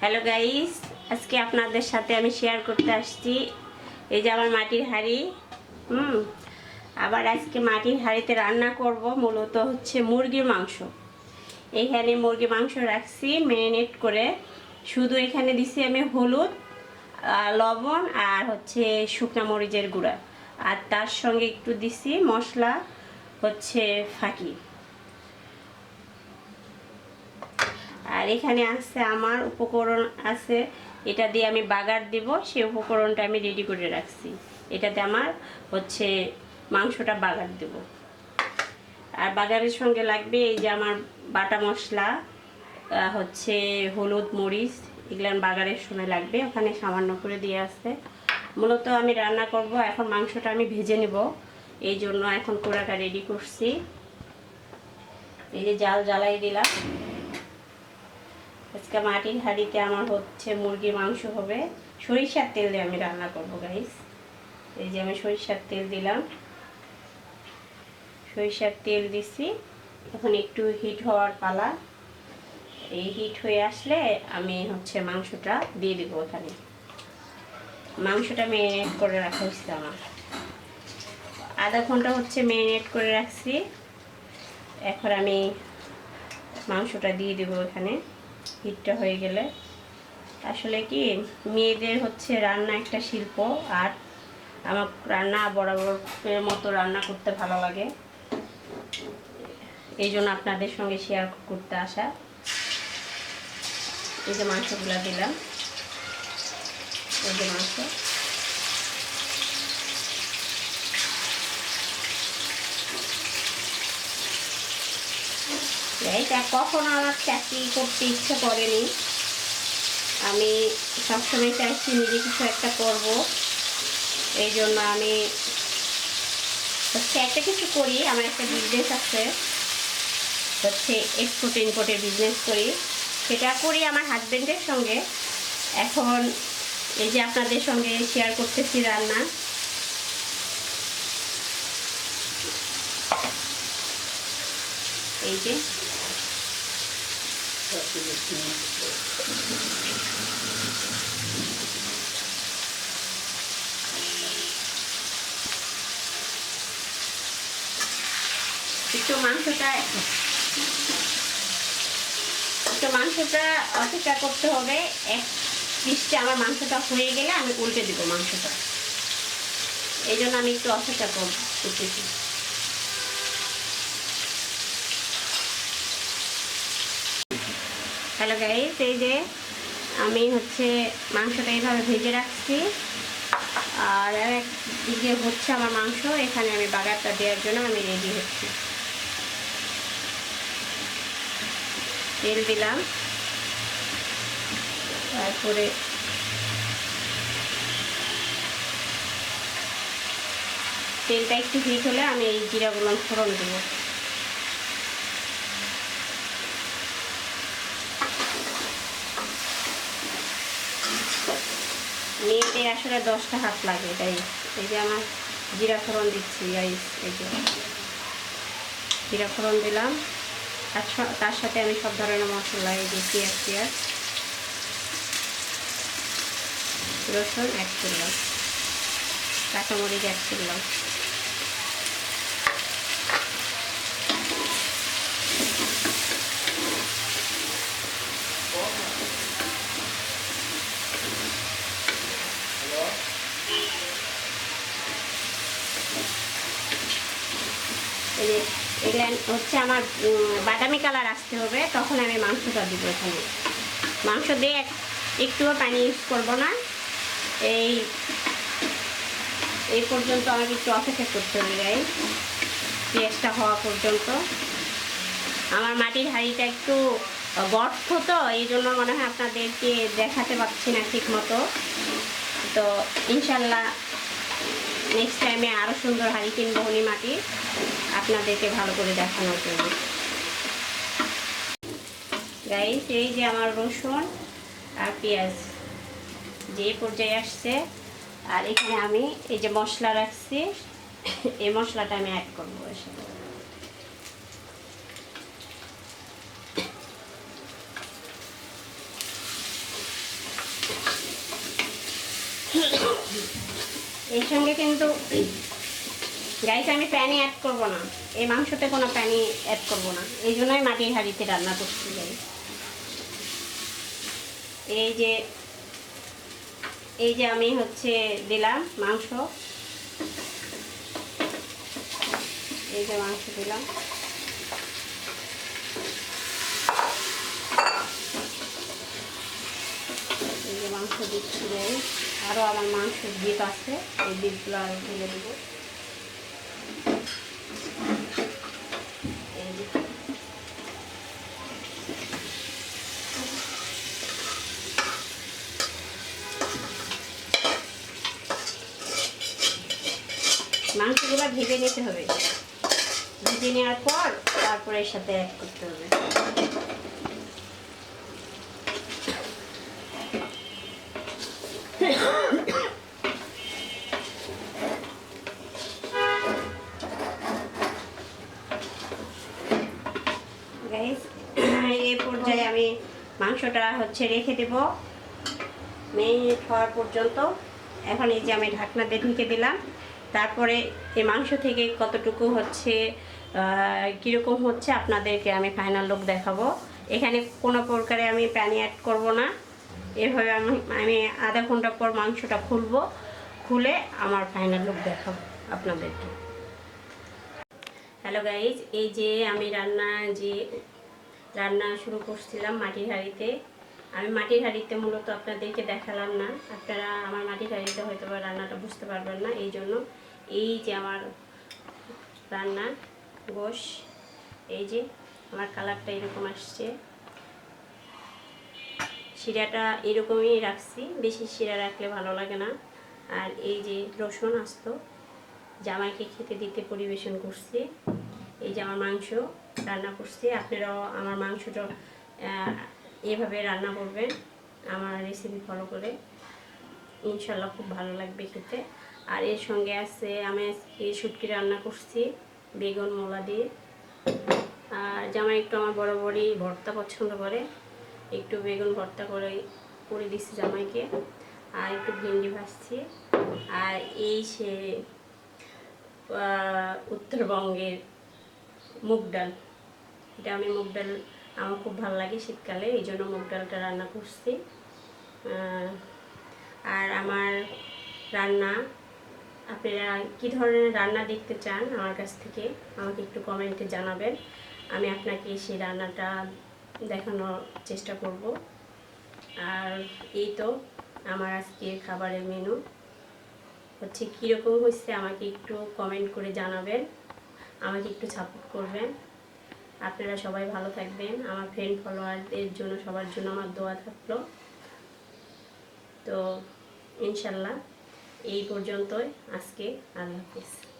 Hello guys আজকে আপনাদের সাথে আমি শেয়ার করতে আসছি। এই যে আমার মাটির হাঁড়ি। হুম, আবার আজকে মাটির হাঁড়িতে রান্না করব মূলত হচ্ছে মুরগির মাংস। এইখানে মুরগি মাংস রাখছি ম্যারিনেট করে। শুধু এখানে দিছি আমি হলুদ লবণ আর হচ্ছে শুকনা মরিচের গুঁড়া। আর তার সঙ্গে একটু দিছি মশলা হচ্ছে ফাঁকি। আর এখানে আছে আমার উপকরণ আছে। এটা দিয়ে আমি বাগার দিব, সেই উপকরণটা আমি রেডি করে রাখছি। এটাতে আমার হচ্ছে মাংসটা বাগার দেব। আর বাগারের সঙ্গে লাগবে এই যে আমার বাটা মশলা হচ্ছে হলুদ, মরিচ এগুলান বাগারের সময় লাগবে। ওখানে সামান্য করে দিয়ে আসছে মূলত আমি রান্না করব, এখন মাংসটা আমি ভেজে নেব। এই জন্য এখন কোড়াটা রেডি করছি। এই যে জাল জ্বালাই দিলাম। আজকে মাটির হাঁড়িতে আমার হচ্ছে মুরগির মাংস হবে। সরিষার তেল দিয়ে আমি রান্না করব গাইস এই যে আমি সরিষার তেল দিলাম। সরিষার তেল দিছি। এখন একটু হিট হওয়ার পালা। এই হিট হয়ে আসলে আমি হচ্ছে মাংসটা দিয়ে দেবো ওখানে। মাংসটা ম্যারিনেট করে রাখা হচ্ছে আমার। আধা ঘণ্টা হচ্ছে ম্যারিনেট করে রাখছি। এখন আমি মাংসটা দিয়ে দেবো এখানে হিটটা হয়ে গেলে। আসলে কি, মেয়েদের হচ্ছে রান্না একটা শিল্প, আর আমার রান্না বরাবরের মতো রান্না করতে ভালো লাগে। এই জন্য আপনাদের সঙ্গে শেয়ার করতে আসা। এই যে মাংসগুলো দিলাম। এই যে মাংস। এইটা কখনো আমার চাকরি করতে ইচ্ছে করেনি। আমি সবসময় চাইছি নিজে কিছু একটা করব। এই জন্য আমি হচ্ছে একটা কিছু করি, আমার একটা বিজনেস আছে। হচ্ছে এক্সপোর্ট ইম্পোর্টের বিজনেস করি। সেটা করি আমার হাজব্যান্ডের সঙ্গে। এখন এই যে আপনাদের সঙ্গে শেয়ার করতেছি রান্না। এই যে। একটু মাংসটা একটু মাংসটা অপেক্ষা করতে হবে। এক পিসটা আমার মাংসটা হয়ে গেলে আমি উল্টে দেবো মাংসটা। এই জন্য আমি একটু অপেক্ষা কর- করতেছি। হ্যালো গাইস এই যে আমি হচ্ছে মাংসটা এইভাবে ভেজে রাখছি। আর এক দিকে হচ্ছে আমার মাংস। এখানে আমি বাগারটা দেওয়ার জন্য আমি রেডি হচ্ছি। তেল দিলাম। তারপরে তেলটা একটু হিট হলে আমি এই জিরাগুলো ফোড়ন দেবো। মেয়েদের আসলে দশটা হাত লাগে, তাই এই যে আমার জিরা ফোড়ন দিচ্ছি গাইস এই যে। জিরা ফোড়ন দিলাম আর তার সাথে আমি সব ধরনের মশলা, এই যে পেঁয়াজ পেঁয়াজ। রসুন, এক করলাম কাঁচামরিচ, এক করলাম এই যে হচ্ছে আমার বাদামি কালার আসতে হবে, তখন আমি মাংসটা দিব এখানে। মাংস দিয়ে একটুও পানি ইউজ করব না। এই এই পর্যন্ত আমাকে একটু অপেক্ষা করতে হবে গাই। পেঁয়াজটা হওয়া পর্যন্ত। আমার মাটির হাঁড়িটা একটু গর্ত তো, এই জন্য মনে হয় আপনাদেরকে দেখাতে পারছি না ঠিক মতো তো ইনশাল্লাহ নেক্সট টাইমে আরও সুন্দর হাড়ি কিনবো হনি মাটি আপনাদেরকে ভালো করে দেখানোর জন্য গাইস এই যে আমার রসুন আর পেঁয়াজ যে পর্যায়ে আসছে, আর এখানে আমি এই যে মশলা রাখছি, এই মশলাটা আমি অ্যাড করব এসে Yeah. এর সঙ্গে কিন্তু গাইস আমি প্যানি অ্যাড করব না। এই মাংসতে কোনো প্যানি অ্যাড করব না। এই জন্যই মাটির হাঁড়িতে রান্না করছি যাই এই যে এই যে আমি হচ্ছে দিলাম মাংস। এই যে মাংস দিলাম। যে মাংস দিচ্ছি যাই আরও আমার মাংস দ্বীপ আছে, এই দ্বীপগুলো আরও ঢেলে দেবো। মাংসগুলো ভেজে নিতে হবে। ভেজে নেওয়ার পর তারপরে এর সাথে অ্যাড করতে হবে। এই পর্যায়ে আমি মাংসটা হচ্ছে রেখে দেব। মেরিনেট হওয়ার পর্যন্ত। এখন এই যে আমি ঢাকনা দিয়ে ঢেকে দিলাম। তারপরে এই মাংস থেকে কতটুকু হচ্ছে কীরকম হচ্ছে আপনাদেরকে আমি ফাইনাল লুক দেখাবো। এখানে কোনো প্রকারে আমি পানি অ্যাড করব না। এভাবে আমি আমি আধা ঘণ্টা পর মাংসটা খুলবো, খুলে আমার ফাইনাল লুক দেখাবো আপনাদেরকে। হ্যালো গাইজ এই যে আমি রান্না, যে রান্না শুরু করছিলাম মাটির হাঁড়িতে, আমি মাটির হাঁড়িতে মূলত আপনাদেরকে দেখালাম না। আপনারা আমার মাটির হাঁড়িতে হয়তো বা রান্নাটা বুঝতে পারবেন না, এই জন্য এই যে আমার রান্না গোশ, এই যে আমার কালারটা এরকম আসছে। শিরাটা এরকমই রাখছি। বেশি শিরা রাখলে ভালো লাগে না। আর এই যে রসুন আস্ত, জামাইকে খেতে দিতে পরিবেশন করছি। এই যে আমার মাংস রান্না করছি। আপনারাও আমার মাংসটা এভাবে রান্না করবেন আমার রেসিপি ফলো করে। ইনশাল্লাহ খুব ভালো লাগবে খেতে। আর এর সঙ্গে আছে, আমি আজকে শুটকি রান্না করছি, বেগুন, মোলা দিয়ে। আর জামাই একটু আমার বড় বড়ি ভর্তা পছন্দ করে। একটু বেগুন ভর্তা করে করে দিচ্ছি জামাইকে, আর একটু ভেন্ডি ভাজছি। আর এই সে উত্তরবঙ্গের মুগ ডাল। এটা আমি মুগ ডাল, আমার খুব ভালো লাগে শীতকালে, এই জন্য মুগ ডালটা রান্না করছি। আর আমার রান্না, আপনারা কী ধরনের রান্না দেখতে চান আমার কাছ থেকে, আমাকে একটু কমেন্টে জানাবেন। আমি আপনাকে সেই রান্নাটা দেখানোর চেষ্টা করব। আর এই তো আমার আজকে খাবারের মেনু হচ্ছে কীরকম হচ্ছে আমাকে একটু কমেন্ট করে জানাবেন। আমাকে একটু সাপোর্ট করবেন। আপনারা সবাই ভালো থাকবেন। আমার ফ্রেন্ড ফলোয়ারদের জন্য, সবার জন্য আমার দোয়া থাকল। তো ইনশাল্লাহ এই পর্যন্তই। আজকে আল্লাহ হাফিজ।